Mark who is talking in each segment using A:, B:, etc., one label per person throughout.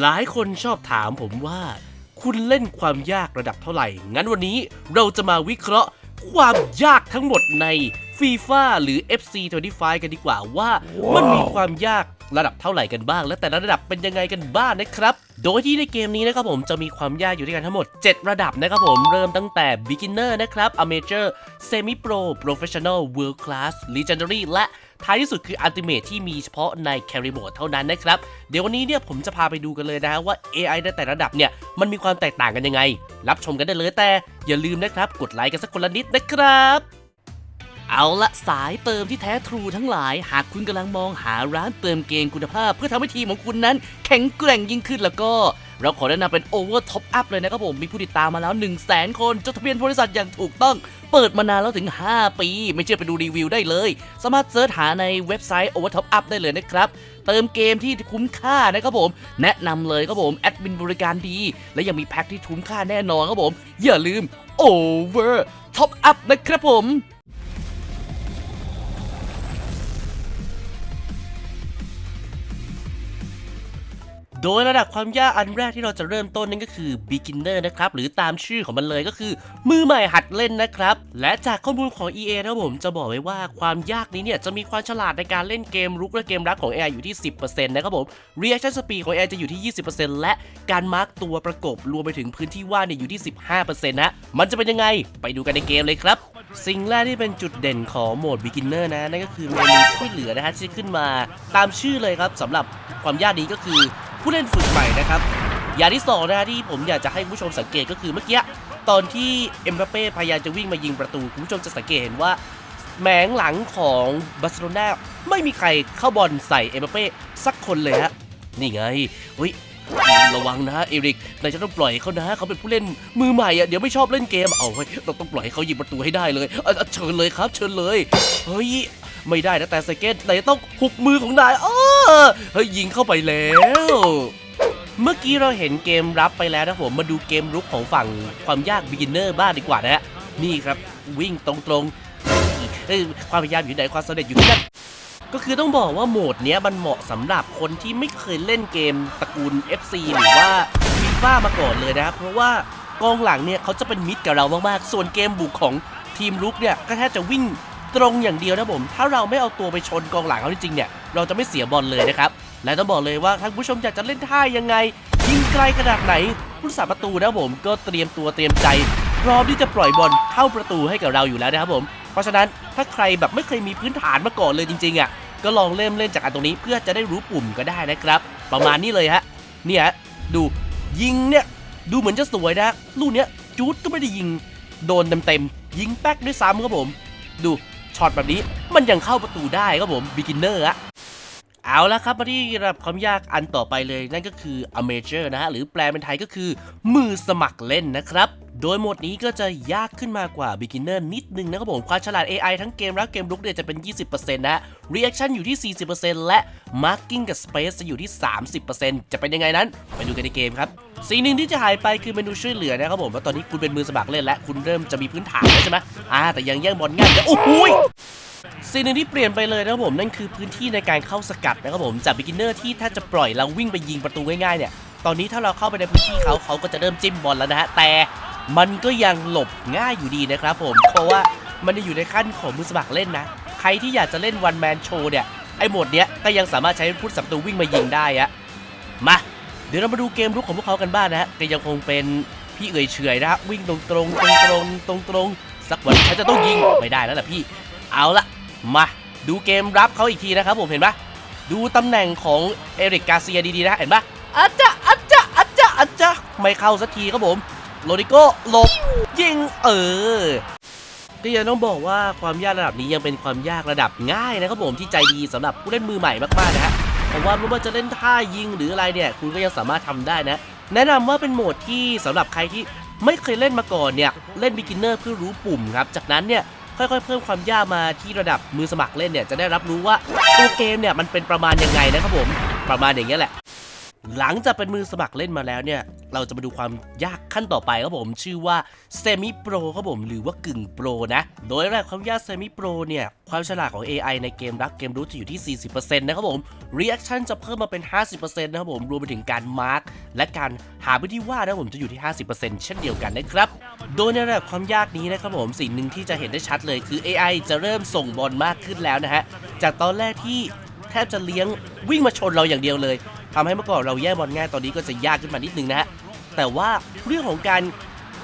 A: หลายคนชอบถามผมว่า คุณเล่นความยากระดับเท่าไหร่ งั้นวันนี้เราจะมาวิเคราะห์ความยากทั้งหมดใน FIFA หรือ FC 25กันดีกว่าว่ามันมีความยากระดับเท่าไหร่กันบ้าง และแต่ละระดับเป็นยังไงกันบ้างนะครับ โดยที่ในเกมนี้นะครับผมจะมีความยากอยู่ด้วยกันทั้งหมด 7 ระดับนะครับผมเริ่มตั้งแต่ beginner นะครับ amateur semi pro professional world class legendary และ ท้ายที่สุดคือ ultimate ที่มีเฉพาะใน carry mode เท่านั้นนะครับ เดี๋ยววันนี้เนี่ยผมจะพาไปดูกันเลยนะฮะว่า AI ในแต่ระดับเนี่ยมันมีความแตกต่างกันยังไง รับชมกันได้เลยแต่อย่าลืมนะครับ กดไลค์กันสักคนละนิดนะครับเอาละสายเติมที่แท้ทรูทั้งหลาย หากคุณกำลังมองหาร้านเติมเกมคุณภาพ เพื่อทำให้ทีมของคุณนั้น แข็งแกร่งยิ่งขึ้นแล้วก็ เราขอแนะนำเป็น Over Top Up เลยนะครับผม มีผู้ติดตามมาแล้ว 1 0 0 0 0แสนคน จดทะเบียนบริษัทอย่างถูกต้อง เปิดมานานแล้วถึง 5 ปี ไม่เชื่อไปดูรีวิวได้เลย สามารถเสิร์ชหาในเว็บไซต์ Over Top Up ได้เลยนะครับ เติมเกมที่คุ้มค่านะครับผม แนะนำเลยครับผมแอดมินบริการดี และยังมีแพ็คที่คุ้มค่าแน่นอนครับผม อย่าลืม Over Top Up นะครับผม โดยระดับความยากอันแรกที่เราจะเริ่มต้นนั่นก็คือ beginner นะครับ หรือตามชื่อของมันเลยก็คือ มือใหม่หัดเล่นนะครับ และจากข้อมูลของ EA นะครับผมจะบอกไว้ว่าความยากนี้เนี่ยจะมีความฉลาดในการเล่นเกมรุกและเกมรับของ AI อยู่ที่ 10%นะครับผม reaction speed ของ AI จะอยู่ที่ 20%และการมาร์กตัวประกบรวมไปถึงพื้นที่ว่างเนี่ยอยู่ที่ 15%นะมันจะเป็นยังไงไปดูกันในเกมเลยครับสิ่งแรกที่เป็นจุดเด่นของโหมด beginner นะนั่นก็คือเมนูช่วยเหลือนะฮะที่ขึ้นมาตามชื่อเลยครับสำหรับความยากนี้ก็คือ ผู้เล่นฝึกใหม่นะครับ อย่างที่สองนะที่ผมอยากจะให้ผู้ชมสังเกตก็คือเมื่อกี้ตอนที่เอ็มบัปเป้พยายามจะวิ่งมายิงประตูคุณผู้ชมจะสังเกตเห็นว่าแหมงหลังของบาร์เซโลนาไม่มีใครเข้าบอลใส่เอ็มบัปเป้สักคนเลยฮะนี่ไงเฮ้ยระวังนะเอริกนายจะต้องปล่อยเขานะเขาเป็นผู้เล่นมือใหม่อะเดี๋ยวไม่ชอบเล่นเกมเอาเฮ้ยเราต้องปล่อยให้เขายิงประตูให้ได้เลยเชิญเลยครับ เชิญเลยเฮ้ยไม่ได้นะแต่สเก็ตนายต้องหุบมือของนายออ เฮ้ยยิงเข้าไปแล้ว เมื่อกี้เราเห็นเกมรับไปแล้วนะผมมาดูเกมรุกของฝั่งความยาก beginner บ้างดีกว่านะ นี่ครับวิ่งตรงๆเอ้ความพยายามอยู่ไหนความสำเร็จอยู่ที่นั่นก็คือต้องบอกว่าโหมดเนี้ยมันเหมาะสำหรับคนที่ไม่เคยเล่นเกมตระกูล FC หรือว่า FIFA มาก่อนเลยนะครับเพราะว่ากองหลังเนี่ยเขาจะเป็นมิตรกับเรามากๆ ส่วนเกมบุกของทีมรุกเนี่ยก็แค่จะวิ่งตรงอย่างเดียวนะผม ถ้าเราไม่เอาตัวไปชนกองหลังเขาจริงๆเนี่ย เราจะไม่เสียบอลเลยนะครับ และต้องบอกเลยว่าท่านผู้ชมอยากจะเล่นท่ายังไง ยิงไกลขนาดไหนผู้รักษาประตูนะผมก็เตรียมตัวเตรียมใจพร้อมที่จะปล่อยบอลเข้าประตูให้กับเราอยู่แล้วนะครับผม เพราะฉะนั้นถ้าใครแบบไม่เคยมีพื้นฐานมาก่อนเลยจริงๆอะก็ลองเริ่มเล่นจากอันตรงนี้เพื่อจะได้รู้ปุ่มก็ได้นะครับ ประมาณนี้เลยฮะเนี่ยดูยิงเนี่ยดูเหมือนจะสวยนะลูกเนี้ยจูดก็ไม่ได้ยิงโดนเต็มๆยิงแป๊กด้วยซ้ำครับผม ดูช็อตแบบนี้มันยังเข้าประตูได้ครับผม beginner อะ เอาละครับมาที่ระดับความยากอันต่อไปเลยนั่นก็คือ amateur นะฮะหรือแปลเป็นไทยก็คือ มือสมัครเล่นนะครับ โดยโหมดนี้ก็จะยากขึ้นมากว่า beginner นิดนึงนะครับผมความฉลาด AI ทั้งเกมและเกมลุกเนี่ยจะเป็น 20%นะฮะ reaction อยู่ที่ 40%และ marking กับ space จะอยู่ที่ 30%จะเป็นยังไงนั้น ไปดูกันในเกมครับ สิ่งหนึ่งที่จะหายไปคือเมนูช่วยเหลือนะครับผมว่าตอนนี้คุณเป็นมือสมัครเล่นและคุณเริ่มจะมีพื้นฐานแล้วใช่ไหมอ่าแต่ยังแย่งบอลง่ายแต่โอ้โหยสิ่งหนึ่งที่เปลี่ยนไปเลยนะครับผมนั่นคือพื้นที่ในการเข้าสกัดนะครับผมจาก beginner ที่ถ้าจะปล่อยเราวิ่งไปยิงประตูง่ายๆเนี่ยตอนนี้ถ้าเราเข้าไปในพื้นที่เขาเขาก็จะเริ่มจิ้มบอลแล้วนะฮะแต่มันก็ยังหลบง่ายอยู่ดีนะครับผมเพราะว่ามันจะอยู่ในขั้นของมือสมัครเล่นนะ ใครที่อยากจะเล่น one man show เนี่ยไอ้โหมดเนี้ยก็ยังสามารถใช้พุทธสัมตูวิ่งมายิงได้อะมา เดี๋ยวเรามาดูเกมรุกของพวกเขากันบ้างนะฮะก็ยังคงเป็นพี่เอ๋ยเฉอยนะฮะวิ่งตรงๆตรงๆตรงๆตรงๆตรงๆสักวันฉันจะต้องยิงไม่ได้แล้วล่ะพี่ เอาละมาดูเกมรับเขาอีกทีนะครับผมเห็นปะดูตำแหน่งของเอริกกาเซียดีๆนะเห็นปะอาจจะอาจจะอาจจะอาจจะไม่เข้าสักทีครับผมโรดิโก้หลบยิงเออก็ยังต้องบอกว่าความยากระดับนี้ยังเป็นความยากระดับง่ายนะครับผมที่ใจดีสำหรับผู้เล่นมือใหม่มากๆนะฮะ เพราะว่าไม่ว่าจะเล่นท่ายิงหรืออะไรเนี่ย คุณก็ยังสามารถทำได้นะ แนะนำว่าเป็นโหมดที่สำหรับใครที่ไม่เคยเล่นมาก่อนเนี่ย เล่นบิ๊กินเนอร์เพื่อรู้ปุ่มครับ จากนั้นเนี่ยค่อยๆ เพิ่มความยากมาที่ระดับมือสมัครเล่นเนี่ยจะได้รับรู้ว่าตัวเกมเนี่ยมันเป็นประมาณยังไงนะครับผมประมาณอย่างเงี้ยแหละ หลังจากเป็นมือสมัครเล่นมาแล้วเนี่ย เราจะมาดูความยากขั้นต่อไปครับผมชื่อว่า Semi Pro ครับผมหรือว่ากึ่งโปรนะ โดยแรกความยาก Semi Pro เนี่ย ความฉลาดของ AI ในเกมรักเกมรู้จะอยู่ที่ 40%นะครับผม Reaction จะเพิ่มมาเป็น 50%นะครับผม รวมไปถึงการมาร์กและการหาพื้นที่ว่างนะครับผมจะอยู่ที่ 50%เช่นเดียวกันนะครับ โดยในระดับความยากนี้นะครับผมสิ่งหนึ่งที่จะเห็นได้ชัดเลยคือ AI จะเริ่มส่งบอลมากขึ้นแล้วนะฮะจากตอนแรกที่แทบจะเลี้ยงวิ่งมาชนเราอย่างเดียวเลย ทำให้เมื่อก่อนเราแย่บอลง่ายตอนนี้ก็จะยากขึ้นมานิดนึงนะฮะแต่ว่าเรื่องของการ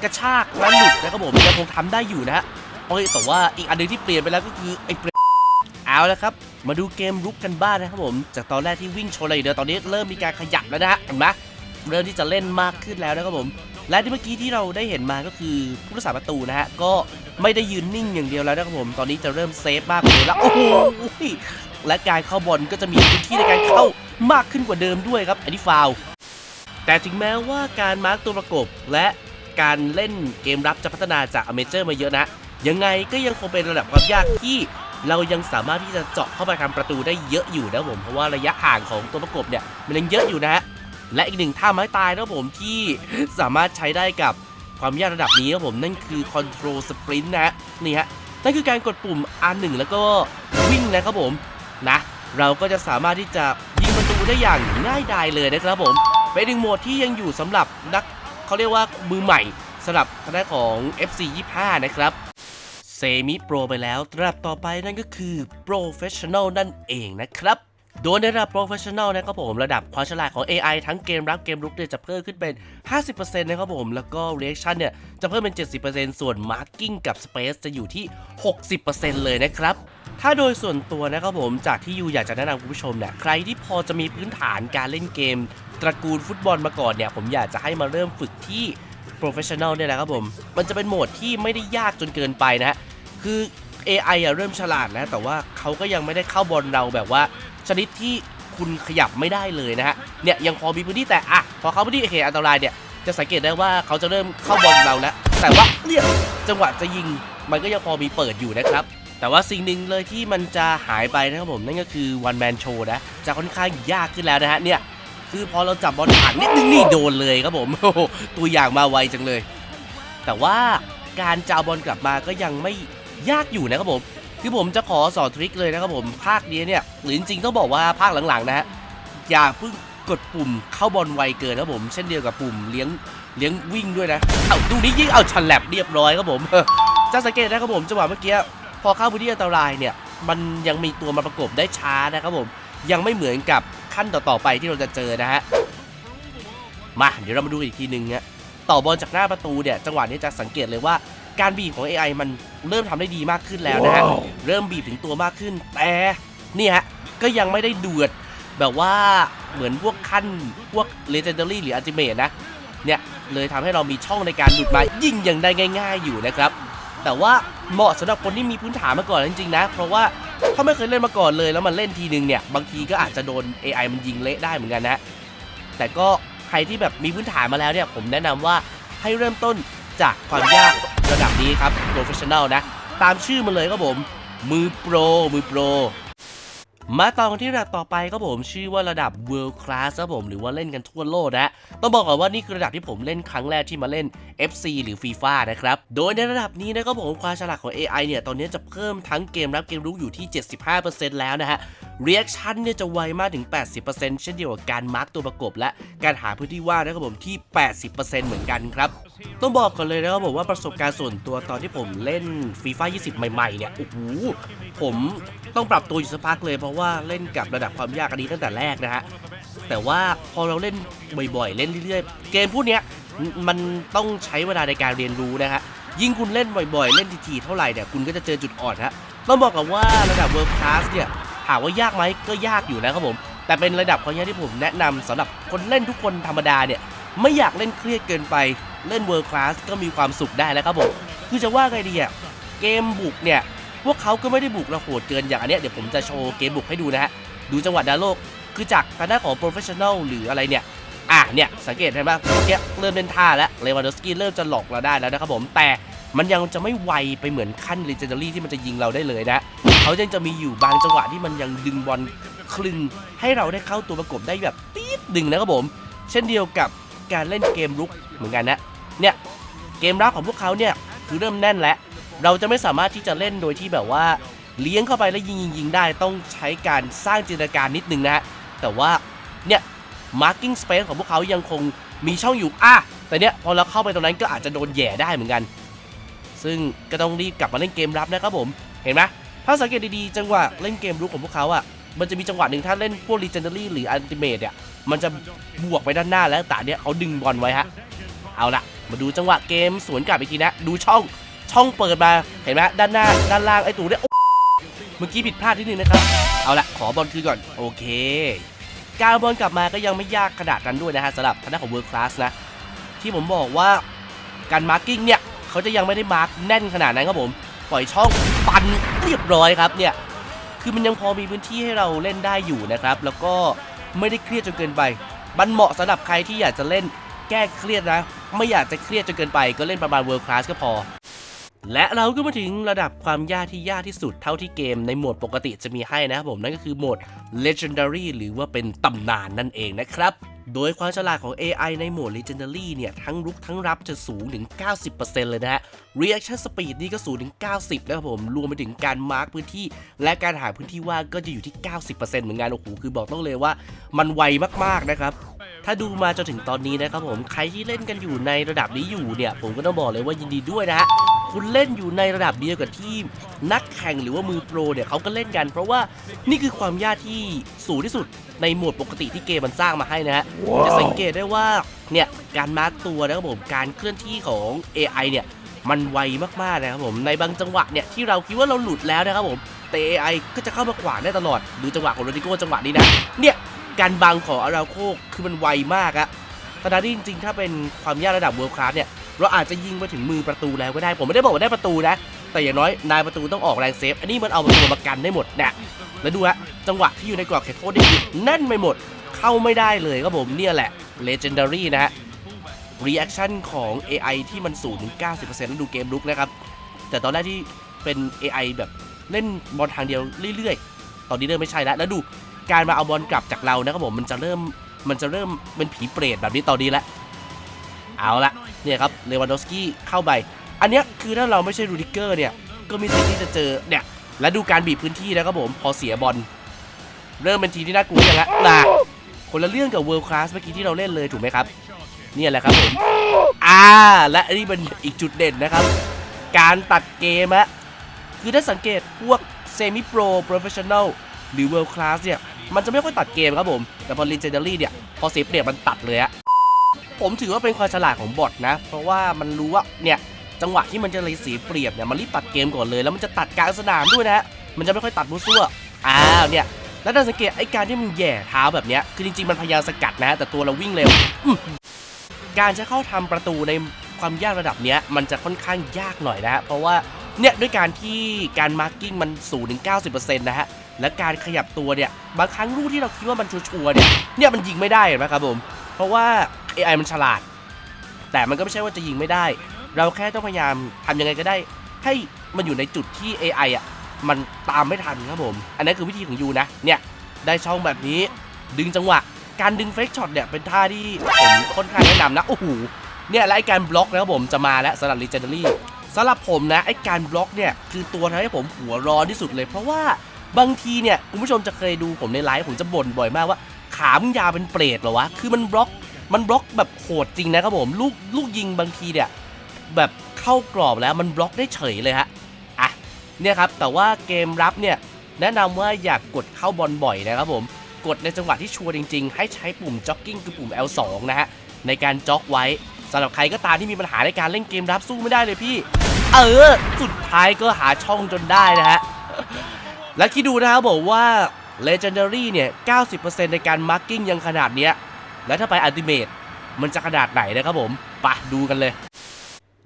A: กระชากและหลุดนะครับผมยังคงทำได้อยู่นะฮะโอ้ยแต่ว่าอีกอันหนึงที่เปลี่ยนไปแล้วก็คือไอ้เปรเอาละครับมาดูเกมรุกกันบ้างนะครับผมจากตอนแรกที่วิ่งชนอะไรอยู่เดียวตอนนี้เริ่มมีการขยับแล้วนะฮะเห็นไหมเริ่มที่จะเล่นมากขึ้นแล้วนะครับผมและที่เมื่อกี้ที่เราได้เห็นมาก็คือผู้รักษาประตูนะฮะก็ไม่ได้ยืนนิ่งอย่างเดียวแล้วนะครับผม ตอนนี้จะเริ่มเซฟมากเดิมแล้ว โอ้โห และการเข้าบอลก็จะมีพื้นที่ในการเข้ามากขึ้นกว่าเดิมด้วยครับอันนี้ฟาวล์แต่ถึงแม้ว่าการมาร์กตัวประกบและการเล่นเกมรับจะพัฒนาจากอเมเจอร์มาเยอะนะ ยังไงก็ยังคงเป็นระดับความยากที่เรายังสามารถที่จะเจาะเข้าไปทำประตูได้เยอะอยู่นะผม เพราะว่าระยะห่างของตัวประกบเนี่ยมันยังเยอะอยู่นะฮะและอีกหนึ่งท่าไม้ตายนะผมที่สามารถใช้ได้กับความยากระดับนี้ครับผมนั่นคือ Control Sprint นะฮะนี่ฮะนั่นคือการกดปุ่ม R1 แล้วก็วิ่งนะครับผม นะ เราก็จะสามารถที่จะยิงประตูได้อย่างง่ายดายเลยนะครับผมเป็นหนึ่งโหมดที่ยังอยู่สำหรับนักเขาเรียกว่ามือใหม่สำหรับทางด้านของ FC 25 นะครับเซมิโปรไปแล้วระดับต่อไปนั่นก็คือ Professional นั่นเองนะครับ โดยในระดับ Professional นะครับผมระดับความฉลาดของ AI ทั้งเกมรับเกมรุกเนี่ยจะเพิ่มขึ้นเป็น 50%นะครับผม แล้วก็ Reaction เนี่ยจะเพิ่มเป็น 70%ส่วน Marking กับ Space จะอยู่ที่ 60%เลยนะครับ ถ้าโดยส่วนตัวนะครับผมจากที่ยูอยากจะแนะนำคุณผู้ชมเนี่ยใครที่พอจะมีพื้นฐานการเล่นเกม ตระกูลฟุตบอลมาก่อนเนี่ยผมอยากจะให้มาเริ่มฝึกที่ Professional เนี่ยนะครับผมมันจะเป็นโหมดที่ไม่ได้ยากจนเกินไปนะฮะคือ AI อะเริ่มฉลาดนะแต่ว่าเขาก็ยังไม่ได้เข้าบอลเราแบบว่า ชนิดที่คุณขยับไม่ได้เลยนะฮะเนี่ยยังพอมีพื้นที่แต่อะพอเขาพื้นที่เหตุอันตรายเนี่ยจะสังเกตได้ว่าเขาจะเริ่มเข้าบอลเราแล้วแต่ว่าเนี่ยจังหวะจะยิงมันก็ยังพอมีเปิดอยู่นะครับ แต่ว่าสิ่งหนึ่งเลยที่มันจะหายไปนะครับผมนั่นก็คือ one man show นะจะค่อนข้างยากขึ้นแล้วนะฮะเนี่ยคือพอเราจับบอลผ่านนิดนึงนี่โดนเลยครับผมโอ้ตัวอย่างมาไวจังเลย แต่ว่าการจะเอาบอลกลับมาก็ยังไม่ยากอยู่นะครับผมคือผมจะขอสอนทริคเลยนะครับผมภาคนี้เนี่ยหรือจริงๆต้องบอกว่าภาคหลังๆนะฮะอย่าเพิ่งกดปุ่มเข้าบอลไวเกินนะครับผม เช่นเดียวกับปุ่มเลี้ยงเลี้ยงวิ่งด้วยนะ เอาดูนี้ยิ่งเอาชันแลบเรียบร้อยครับผมจะสังเกตนะครับผมจังหวะเมื่อกี้ พอเข้าพื้นที่อันตรายเนี่ยมันยังมีตัวมาประกบได้ช้านะครับผมยังไม่เหมือนกับขั้นต่อๆไปที่เราจะเจอนะฮะมาเดี๋ยวเรามาดูอีกทีหนึ่งฮะต่อบอลจากหน้าประตูเนี่ยจังหวะนี้จะสังเกตเลยว่าการบีบของ AI มันเริ่มทำได้ดีมากขึ้นแล้วนะฮะเริ่มบีบถึงตัวมากขึ้นแต่นี่ฮะก็ยังไม่ได้เดือดแบบว่าเหมือนพวกขั้นพวก Legendary หรือ Ultimate นะเนี่ยเลยทำให้เรามีช่องในการหลุดมายิงอย่างได้ง่าย ๆ อยู่นะครับ แต่ว่าเหมาะสำหรับคนที่มีพื้นฐานมาก่อนจริงๆนะ เพราะว่าถ้าไม่เคยเล่นมาก่อนเลยแล้วมันเล่นทีนึงเนี่ย บางทีก็อาจจะโดน AI มันยิงเละได้เหมือนกันนะ แต่ก็ใครที่แบบมีพื้นฐานมาแล้วเนี่ย ผมแนะนำว่าให้เริ่มต้นจากความยากระดับนี้ครับ professional นะ ตามชื่อมันเลยครับผม มือโปร มือโปร มาต่อกันที่ระดับต่อไปครับผมชื่อว่าระดับ world class ครับผมหรือว่าเล่นกันทั่วโลกนะต้องบอกก่อนว่านี่คือระดับที่ผมเล่นครั้งแรกที่มาเล่น FC หรือ FIFA นะครับโดยในระดับนี้นะครับผมความฉลาดของ AI เนี่ยตอนนี้จะเพิ่มทั้งเกมรับเกมรู้อยู่ที่ 75%แล้วนะฮะ Reaction เนี่ยจะไวมากถึง 80%เช่นเดียวกับการมาร์กตัวประกบ และการหาพื้นที่ว่างนะครับผมที่ 80%เหมือนกันครับต้องบอกก่อนเลยนะครับผมว่าประสบการณ์ส่วนตัวตอนที่ผมเล่น FIFA 20 ใหม่ๆเนี่ยโอ้โหผม ต้องปรับตัวอยู่สักพักเลยเพราะว่าเล่นกับระดับความยากอันนี้ตั้งแต่แรกนะฮะแต่ว่าพอเราเล่นบ่อยๆ เล่นเรื่อยๆ เกมพวกเนี้ยมันต้องใช้เวลาในการเรียนรู้นะฮะยิ่งคุณเล่นบ่อยๆ เล่นทีๆเท่าไหร่เนี่ยคุณก็จะเจอจุดอ่อนฮะต้องบอกกับว่าระดับ World Class เนี่ยถามว่ายากไหมก็ยากอยู่นะครับผม แต่เป็นระดับความยากที่ผมแนะนำสำหรับคนเล่นทุกคนธรรมดาเนี่ยไม่อยากเล่นเครียดเกินไปเล่น World Class ก็มีความสุขได้แล้วครับผมคือจะว่าไงดีอะเกมบุกเนี่ย พวกเขาก็ไม่ได้บุกราโหดเกินอย่างอันเนี้ยเดี๋ยวผมจะโชว์เกมบุกให้ดูนะฮะ ดูจังหวะดาโลก คือจากทางด้านของ professional หรืออะไรเนี่ย อะเนี่ย สังเกตเห็นไหมเมื่อกี้เริ่มเล่นท่าแล้วเลวานดอสกี้เริ่มจะหลอกเราได้แล้วนะครับผมแต่มันยังจะไม่ไวไปเหมือนขั้น legendary ที่มันจะยิงเราได้เลยนะ เขายังจะมีอยู่บางจังหวะที่มันยังดึงบอลคลึงให้เราได้เข้าตัวประกบได้แบบตีดดึงนะครับผม เช่นเดียวกับการเล่นเกมรุกเหมือนกันนะ เนี่ยเกมรับของพวกเขาเนี่ยคือเริ่มแน่นแล้ว เราจะไม่สามารถที่จะเล่นโดยที่แบบว่า เลี้ยงเข้าไปแล้วยิงยิงยิงได้ต้องใช้การสร้างจินตนาการนิดนึงนะแต่ว่าเนี่ย marking space ของพวกเขายังคงมีช่องอยู่อะแต่เนี่ยพอเราเข้าไปตรงนั้นก็อาจจะโดนแย่ได้เหมือนกัน ซึ่งก็ต้องรีบกลับมาเล่นเกมรับนะครับผมเห็นไหมถ้าสังเกตดีๆจังหวะเล่นเกมรุกของพวกเขาอะมันจะมีจังหวะหนึ่งถ้าเล่นพวก legendary หรือ ultimate เนี่ยมันจะบวกไปด้านหน้าแล้วแต่เนี่ยเขาดึงบอลไว้ฮะเอาละมาดูจังหวะเกมสวนกลับอีกทีนะ ดูช่อง ช่องเปิดมาเห็นไหมด้านหน้าด้านล่างไอ้ตูเนี่ยเมื่อกี้ผิดพลาดนิดนึงนะครับ เอาละขอบอลคืนก่อน โอเค การบอลกลับมาก็ยังไม่ยากขนาดนั้นด้วยนะฮะสำหรับทางด้านของ World Class นะ ที่ผมบอกว่าการมาร์กิ้งเนี่ย เขาจะยังไม่ได้มาร์กแน่นขนาดนั้นครับผม ปล่อยช่องปันเรียบร้อยครับเนี่ย คือมันยังพอมีพื้นที่ให้เราเล่นได้อยู่นะครับ แล้วก็ไม่ได้เครียดจนเกินไป มันเหมาะสำหรับใครที่อยากจะเล่นแก้เครียดนะ ไม่อยากจะเครียดจนเกินไป ก็เล่นประมาณ World Class ก็พอ และเราก็มาถึงระดับความยากที่ยากที่สุดเท่าที่เกมในโหมดปกติจะมีให้นะครับผม นั่นก็คือโหมด Legendary หรือว่าเป็นตำนานนั่นเองนะครับ โดยความฉลาดของ AI ในโหมด Legendary เนี่ย ทั้งรุกทั้งรับจะสูงถึง 90%เลยนะฮะ Reaction Speed นี่ก็สูงถึง 90 นะครับผม รวมไปถึงการมาร์กพื้นที่ และการหาพื้นที่ว่างก็จะอยู่ที่ 90%เหมือนกันโอ้โหคือบอกต้องเลยว่า มันไวมากๆนะครับถ้าดูมาจนถึงตอนนี้นะครับผมใครที่เล่นกันอยู่ในระดับนี้อยู่เนี่ย ผมก็ต้องบอกเลยว่ายินดีด้วยนะฮะ คุณเล่นอยู่ในระดับเดียวกับที่นักแข่งหรือว่ามือโปรเนี่ยเขาก็เล่นกัน เพราะว่านี่คือความยากที่สูงที่สุดในโหมดปกติที่เกมมันสร้างมาให้นะฮะจะสังเกตได้ว่าเนี่ยการมาร์กตัวนะครับผมการเคลื่อนที่ของ AI เนี่ยมันไวมากๆนะครับผมในบางจังหวะเนี่ยที่เราคิดว่าเราหลุดแล้วนะครับผมแต่ AI ก็จะเข้ามาขวางได้ตลอดดูจังหวะของโรดิโก้จังหวะนี้นะเนี่ยการบังของอาราโคคือมันไวมากอะขณะที่จริงๆ ถ้าเป็นความยากระดับเวิร์คคลาสเนี่ย เราอาจจะยิงไปถึงมือประตูแล้วก็ได้ผมไม่ได้บอกว่าได้ประตูนะ แต่อย่างน้อยนายประตูต้องออกแรงเซฟ อันนี้มันเอาประตูมากันได้หมดเนี่ยแล้วดูฮะจังหวะที่อยู่ในกรอบเขตโทษนี่คือแน่นไปหมดเข้าไม่ได้เลยครับผมเนี่ยแหละ Legendary นะฮะ Reaction ของ AI ที่มันสูงถึง 90%แล้วดูเกมลุกนะครับ แต่ตอนแรกที่เป็น AI แบบเล่นบอลทางเดียวเรื่อยๆ ตอนนี้เริ่มไม่ใช่แล้ว แล้วดูการมาเอาบอลกลับจากเรานะครับผม มันจะเริ่ม มันจะเริ่มเป็นผีเปรตแบบนี้ตอนนี้แล้ว เอาละเนี่ยครับเลวานดอฟสกี้เข้าไป อันเนี้ยคือถ้าเราไม่ใช่รูดิเกอร์เนี่ย ก็มีสิทธิ์ที่จะเจอเนี่ย และดูการบีบพื้นที่นะครับผม พอเสียบอล เริ่มเป็นทีที่น่ากลัวอย่างละนะคนละเรื่องกับเวิ l d คลาสเมื่อกี้ที่เราเล่นเลยถูกไหมครับ เนี่ยแหละครับผม อ่า และอันนี้เป็นอีกจุดเด่นนะครับ การตัดเกมอะคือถ้าสังเกตพวกเซมิโปรโปรเฟชชั่น a ลหรือเวิลด์คลาสเนี่ย มันจะไม่ค่อยตัดเกมครับผม แต่พอ Legendary เนี่ย พอเซฟเนี่ยมันตัดเลยอะ ผมถือว่าเป็นความฉลาดของบอทนะ เพราะว่ามันรู้ว่าเนี่ยจังหวะที่มันจะเลยเสียเปรียบเนี่ยมันรีบตัดเกมก่อนเลยแล้วมันจะตัดกลางสนามด้วยนะฮะมันจะไม่ค่อยตัดมุซั่วอ้าวเนี่ยแล้วถ้าสังเกตไอ้การที่มันแย่เท้าแบบเนี้ยคือจริงๆมันพยายามสกัดนะ แต่ตัวเราวิ่งเร็วการจะเข้าทำประตูในความยากระดับเนี้ยมันจะค่อนข้างยากหน่อยนะฮะเพราะว่าเนี่ยด้วยการที่การมาร์กิ้งมันสูงถึง90%นะฮะและการขยับตัวเนี่ยบางครั้งลูกที่เราคิดว่ามันชัวร์เนี่ยเนี่ยมันยิงไม่ได้เห็นไหมครับผมเพราะว่า AI มันฉลาด แต่มันก็ไม่ใช่ว่าจะยิงไม่ได้ เราแค่ต้องพยายามทำยังไงก็ได้ ให้มันอยู่ในจุดที่ AI อะมันตามไม่ทันครับผม อันนั้นคือวิธีของยูนะ เนี่ยได้ช่องแบบนี้ดึงจังหวะ การดึงเฟกช็อตเนี่ยเป็นท่าที่ผมค่อนข้างแนะนำนะ โอ้โห เนี่ยและไอการบล็อกนะครับผมจะมาแล้วสำหรับ Legendary สำหรับผมนะไอการบล็อกเนี่ยคือตัวทำให้ผมหัวร้อนที่สุดเลย เพราะว่าบางทีเนี่ยคุณผู้ชมจะเคยดูผมในไลฟ์ผมจะบ่นบ่อยมากว่า ขามนยาวเป็นเปรตเหรอวะ คือมันบล็อก มันบล็อกแบบโหดจริงนะครับผมลูกลูกยิงบางทีเนี่ยแบบเข้ากรอบแล้วมันบล็อกได้เฉยเลยฮะอะเนี่ยครับแต่ว่าเกมรับเนี่ยแนะนำว่าอยากกดเข้าบอลบ่อยนะครับผมกดในจังหวะที่ชัวร์จริง ๆ ให้ใช้ปุ่มจ็อกกิ้งคือปุ่ม L2 นะฮะในการจ็อกไว้สำหรับใครก็ตามที่มีปัญหาในการเล่นเกมรับสู้ไม่ได้เลยพี่ เออ สุดท้ายก็หาช่องจนได้นะฮะ และคิดดูนะครับบอกว่า Legendary เนี่ย 90%ในการมาร์กิ้งยังขนาดเนี้ย แล้วถ้าไปอัลติเมตมันจะขนาดไหนนะครับผมไปะดูกันเลย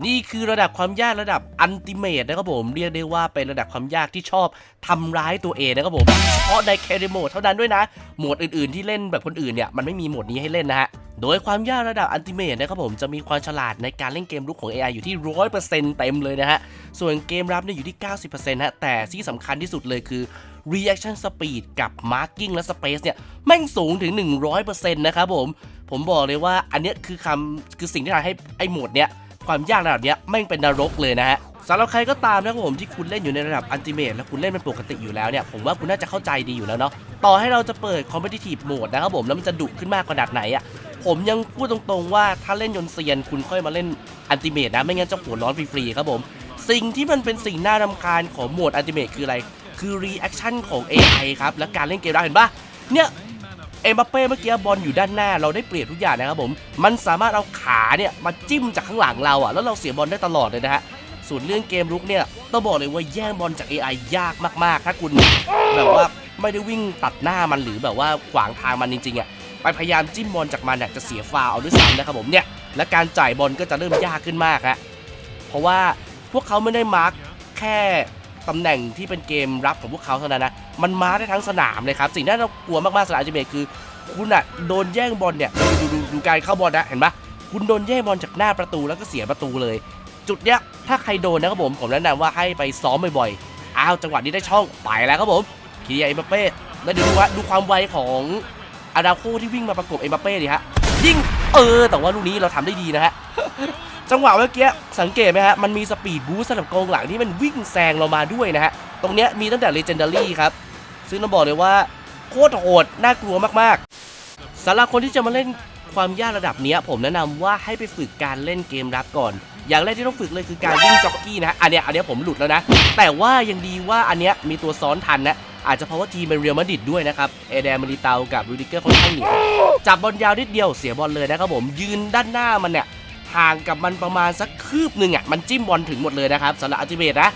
A: นี่คือระดับความยากระดับอันติเมตนะครับผม เรียกได้ว่าเป็นระดับความยากที่ชอบทำร้ายตัวเองนะครับผมเฉพาะในแคริโมดเท่านั้นด้วยนะ โหมดอื่นๆที่เล่นแบบคนอื่นเนี่ยมันไม่มีโหมดนี้ให้เล่นนะฮะโดยความยากระดับอันติเมตนะครับผมจะมีความฉลาดในการเล่นเกมรุกของ AI อยู่ที่ 100%เต็มเลยนะฮะ ส่วนเกมรับเนี่ยอยู่ที่ 90%ฮะ แต่ที่สำคัญที่สุดเลยคือ reaction speed กับ marking และ space เนี่ยแม่งสูงถึง 100%นะครับผม ผมบอกเลยว่าอันนี้คือคำคือสิ่งที่ทำให้ไอ้โหมดเนี้ย ความยากระดับเนี้ยแม่งเป็นนรกเลยนะฮะสำหรับใครก็ตามนะครับผมที่คุณเล่นอยู่ในระดับอันติเมตแล้วคุณเล่นเป็นปกติอยู่แล้วเนี่ยผมว่าคุณน่าจะเข้าใจดีอยู่แล้วเนาะต่อให้เราจะเปิด competitive mode นะครับผมแล้วมันจะดุขึ้นมากขนาดไหนอะผมยังพูดตรงๆว่าถ้าเล่นยนเซียนคุณค่อยมาเล่นอันติเมตนะไม่งั้นจะหัวร้อนฟรีๆครับผม สิ่งที่มันเป็นสิ่งน่ารำคาญของโหมดอันติเมตคืออะไร คือรีแอคชั่นของ AI ครับและการเล่นเกมเรับเห็นปะเนี่ย เอ็มบัปเป้เมื่อกี้บอลอยู่ด้านหน้าเราได้เปรียบทุกอย่างนะครับผม มันสามารถเอาขาเนี่ยมาจิ้มจากข้างหลังเราอะแล้วเราเสียบอลได้ตลอดเลยนะฮะส่วนเรื่องเกมรุกเนี่ยต้องบอกเลยว่าแย่งบอลจาก AI ยากมากๆ ถ้าคุณแบบว่าไม่ได้วิ่งตัดหน้ามันหรือแบบว่าขวางทางมันจริงๆอะไปพยายามจิ้มบอลจากมันเนี่ยจะเสียฟาวเอาด้วยซ้ำนะครับผมเนี่ยและการจ่ายบอลก็จะเริ่มยากขึ้นมากฮะเพราะว่าพวกเขาไม่ได้มาร์กแค่ ตำแหน่งที่เป็นเกมรับของพวกเขาเท่านั้นนะ มันมาได้ทั้งสนามเลยครับ สิ่งที่เรากลัวมากๆสนามอัลติเมทคือ คุณอะโดนแย่งบอลเนี่ยดูดูดูดูการเข้าบอลนะเห็นปะคุณโดนแย่งบอลจากหน้าประตูแล้วก็เสียประตูเลย จุดเนี้ยถ้าใครโดนนะครับผมผมแนะนำว่าให้ไปซ้อมบ่อยๆอ้าวจังหวะนี้ได้ช่องไปแล้วครับผมคียร์เอ็มบัปเป้แล้วเดี๋ยวดูว่าดูความไวของอาดาโคที่วิ่งมาประกบเอ็มบัปเป้ดิฮะยิงเออ แต่ว่าลูกนี้เราทำได้ดีนะฮะ จังหวะเมื่อกี้สังเกตไหมฮะมันมีสปีดบูสต์สำหรับกองหลังที่มันวิ่งแซงเรามาด้วยนะฮะตรงเนี้ยมีตั้งแต่ Legendary ครับซึ่งต้องบอกเลยว่าโคตรโหดน่ากลัวมากๆสำหรับคนที่จะมาเล่นความยากระดับนี้ผมแนะนำว่าให้ไปฝึกการเล่นเกมรับก่อน อย่างแรกที่ต้องฝึกเลยคือการวิ่งจ็อกกี้นะฮะอันเนี้ยอันเนี้ยผมหลุดแล้วนะ แต่ว่ายังดีว่าอันเนี้ยมีตัวซ้อนทันนะ อาจจะเพราะว่าทีมเป็นเรียลมาดริดด้วยนะครับ เอเดนมาริเตากับรูดิเกอร์ค่อนข้างเหนียวจับบอลยาวนิดเดียวเสียบอลเลยนะครับผมยืนด้านหน้ามันเนี่ย ห่างกับมันประมาณสักคืบหนึ่งอะมันจิ้มบอลถึงหมดเลยนะครับสำหรับอัลติเมทนะ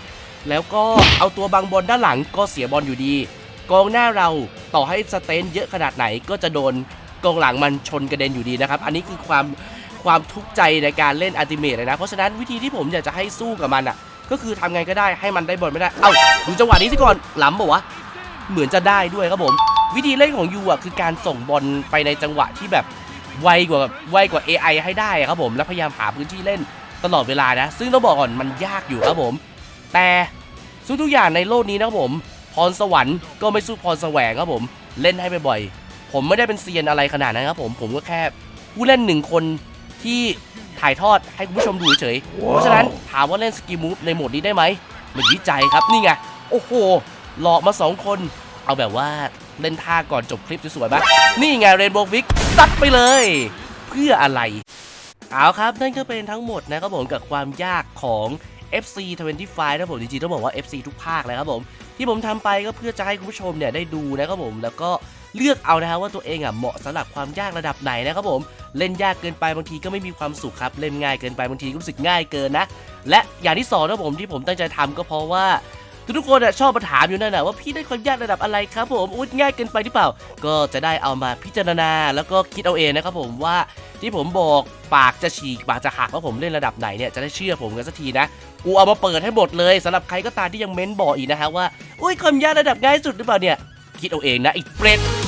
A: แล้วก็เอาตัวบังบอลด้านหลังก็เสียบอลอยู่ดี กองหน้าเราต่อให้สเตนเยอะขนาดไหนก็จะโดนกองหลังมันชนกระเด็นอยู่ดีนะครับ อันนี้คือความความทุกข์ใจในการเล่นอัลติเมทเลยนะ เพราะฉะนั้นวิธีที่ผมอยากจะให้สู้กับมันอะ ก็คือทำไงก็ได้ให้มันได้บอลไม่ได้ เอ้าดูจังหวะนี้สิก่อนล้ำบอกวะเหมือนจะได้ด้วยครับผม วิธีเล่นของยูอะคือการส่งบอลไปในจังหวะที่แบบ ไวกว่าไวกว่า AI ให้ได้อะครับผมแล้วพยายามหาพื้นที่เล่นตลอดเวลานะ ซึ่งต้องบอกก่อนมันยากอยู่ครับผม แต่ทุกๆอย่างในโลกนี้นะครับผม พรสวรรค์ก็ไม่สู้พรแสวงครับผม เล่นให้บ่อยๆผมไม่ได้เป็นเซียนอะไรขนาดนั้นครับผมผมก็แค่ผู้เล่นหนึ่งคนที่ถ่ายทอดให้คุณผู้ชมดูเฉยๆเพราะฉะนั้นถามว่าเล่นสกิลมูฟในโหมดนี้ได้ไหมมันวิจัยครับนี่ไงโอ้โหหลอกมาสองคน เอาแบบว่าเล่นท่าก่อนจบคลิปสวยๆบ้างนี่ไงเรนโบว์ฟิกซัดไปเลย เพื่ออะไร เอาครับ นั่นก็เป็นทั้งหมดนะครับผมกับความยากของ FC 25นะครับผมจริงๆต้องบอกว่า FC ทุกภาคเลยครับผม ที่ผมทำไปก็เพื่อจะให้คุณผู้ชมเนี่ยได้ดูนะครับผมแล้วก็เลือกเอานะครับว่าตัวเองอะเหมาะสำหรับความยากระดับไหนนะครับผม เล่นยากเกินไปบางทีก็ไม่มีความสุขครับ เล่นง่ายเกินไปบางทีก็รู้สึกง่ายเกินนะ และอย่างที่สองนะครับผมที่ผมตั้งใจทำก็เพราะว่า ทุกคนชอบมาถามอยู่นั่นแหละว่าพี่ได้ความยากระดับอะไรครับผมอุ้ยง่ายเกินไปหรือเปล่า ก็จะได้เอามาพิจารณาแล้วก็คิดเอาเองนะครับผมว่าที่ผมบอกปากจะฉีกปากจะหักว่าผมเล่นระดับไหนเนี่ยจะได้เชื่อผมกันสักทีนะกูเอามาเปิดให้หมดเลยสำหรับใครก็ตามที่ยังเม้นบอกอีกนะฮะว่าอุ้ยความยากระดับง่ายสุดหรือเปล่าเนี่ยคิดเอาเองนะอีกเปรต